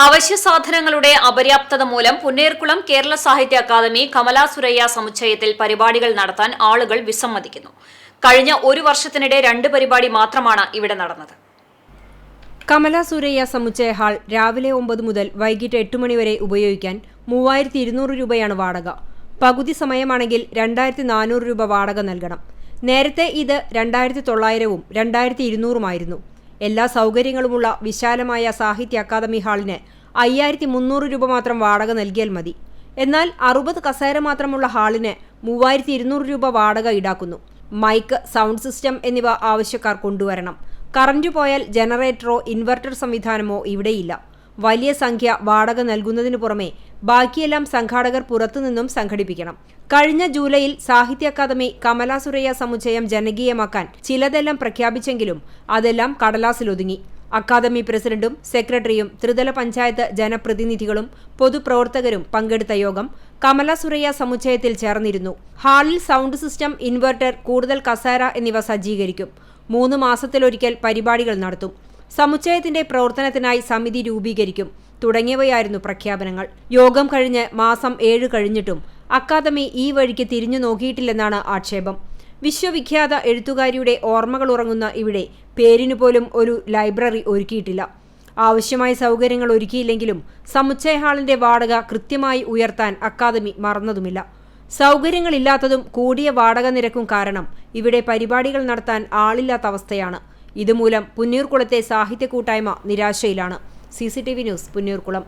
അവശ്യ സാധനങ്ങളുടെ അപര്യാപ്തത മൂലം പുന്നേർക്കുളം കേരള സാഹിത്യ അക്കാദമി കമലാ സുരയ്യ സമുച്ചയത്തിൽ പരിപാടികൾ നടത്താൻ ആളുകൾ വിസമ്മതിക്കുന്നു. കഴിഞ്ഞ ഒരു വർഷത്തിനിടെ രണ്ട് പരിപാടി മാത്രമാണ് ഇവിടെ നടന്നത്. കമല സുരയ്യ സമുച്ചയ ഹാൾ രാവിലെ ഒമ്പത് മുതൽ വൈകിട്ട് എട്ട് മണിവരെ ഉപയോഗിക്കാൻ മൂവായിരത്തി ഇരുന്നൂറ് രൂപയാണ് വാടക. പകുതി സമയമാണെങ്കിൽ രണ്ടായിരത്തി നാനൂറ് രൂപ വാടക നൽകണം. നേരത്തെ ഇത് രണ്ടായിരത്തി തൊള്ളായിരവും രണ്ടായിരത്തി ഇരുന്നൂറുമായിരുന്നു എല്ലാ സൗകര്യങ്ങളുമുള്ള വിശാലമായ സാഹിത്യ അക്കാദമി ഹാളിന് അയ്യായിരത്തി മുന്നൂറ് രൂപ മാത്രം വാടക നൽകിയാൽ മതി. എന്നാൽ അറുപത് കസേര മാത്രമുള്ള ഹാളിന് മൂവായിരത്തി ഇരുന്നൂറ് രൂപ വാടക ഈടാക്കുന്നു. മൈക്ക് സൗണ്ട് സിസ്റ്റം എന്നിവ ആവശ്യക്കാർ കൊണ്ടുവരണം. കറന്റ് പോയാൽ ജനറേറ്ററോ ഇൻവെർട്ടർ സംവിധാനമോ ഇവിടെയില്ല. വലിയ സംഖ്യ വാടക നൽകുന്നതിനു പുറമെ ബാക്കിയെല്ലാം സംഘാടകർ പുറത്തുനിന്നും സംഘടിപ്പിക്കണം. കഴിഞ്ഞ ജൂലൈയിൽ സാഹിത്യ അക്കാദമി കമലാ സുരയ്യ സമുച്ചയം ജനകീയമാക്കാൻ ചിലതെല്ലാം പ്രഖ്യാപിച്ചെങ്കിലും അതെല്ലാം കടലാസിലൊതുങ്ങി. അക്കാദമി പ്രസിഡന്റും സെക്രട്ടറിയും ത്രിതല പഞ്ചായത്ത് ജനപ്രതിനിധികളും പൊതുപ്രവർത്തകരും പങ്കെടുത്ത യോഗം കമല സുരയ്യ സമുച്ചയത്തിൽ ചേർന്നിരുന്നു. ഹാളിൽ സൗണ്ട് സിസ്റ്റം ഇൻവെർട്ടർ കൂടുതൽ കസേര എന്നിവ സജ്ജീകരിക്കും. മൂന്ന് മാസത്തിലൊരിക്കൽ പരിപാടികൾ നടത്തും. സമുച്ചയത്തിന്റെ പ്രവർത്തനത്തിനായി സമിതി രൂപീകരിക്കും. തുടങ്ങിയവയായിരുന്നു പ്രഖ്യാപനങ്ങൾ. യോഗം കഴിഞ്ഞ് മാസം ഏഴ് കഴിഞ്ഞിട്ടും അക്കാദമി ഈ വഴിക്ക് തിരിഞ്ഞു നോക്കിയിട്ടില്ലെന്നാണ് ആക്ഷേപം. വിശ്വവിഖ്യാത എഴുത്തുകാരിയുടെ ഓർമ്മകൾ ഉറങ്ങുന്ന ഇവിടെ പേരിനു പോലും ഒരു ലൈബ്രറി ഒരുക്കിയിട്ടില്ല. ആവശ്യമായ സൗകര്യങ്ങൾ ഒരുക്കിയില്ലെങ്കിലും സമുച്ചയ ഹാളിന്റെ വാടക കൃത്യമായി ഉയർത്താൻ അക്കാദമി മറന്നതുമില്ല. സൗകര്യങ്ങളില്ലാത്തതും കൂടിയ വാടക നിരക്കും കാരണം ഇവിടെ പരിപാടികൾ നടത്താൻ ആളില്ലാത്ത അവസ്ഥയാണ്. ഇതുമൂലം പുന്നീർകുളത്തെ സാഹിത്യ കൂട്ടായ്മ നിരാശയിലാണ്. C news Punnurkulam.